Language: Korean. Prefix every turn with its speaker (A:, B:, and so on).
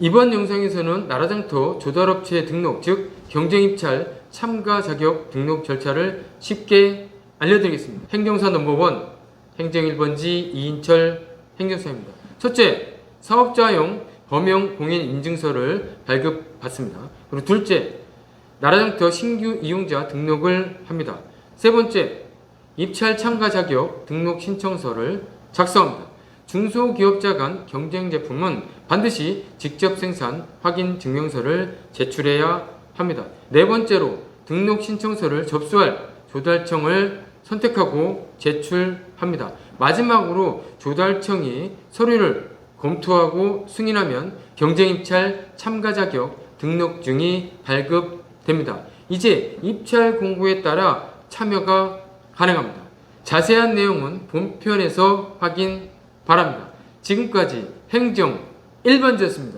A: 이번 영상에서는 나라장터 조달업체 등록 즉 경쟁입찰 참가 자격 등록 절차를 쉽게 알려드리겠습니다. 행정사 넘버원 행정 1번지 이인철 행정사입니다. 첫째, 사업자용 범용 공인 인증서를 발급받습니다. 그리고 둘째, 나라장터 신규 이용자 등록을 합니다. 세 번째, 입찰 참가 자격 등록 신청서를 작성합니다. 중소기업자 간 경쟁 제품은 반드시 직접 생산 확인 증명서를 제출해야 합니다. 네 번째로 등록 신청서를 접수할 조달청을 선택하고 제출합니다. 마지막으로 조달청이 서류를 검토하고 승인하면 경쟁 입찰 참가 자격 등록증이 발급됩니다. 이제 입찰 공고에 따라 참여가 가능합니다. 자세한 내용은 본편에서 확인 바랍니다. 지금까지 행정 1번지였습니다.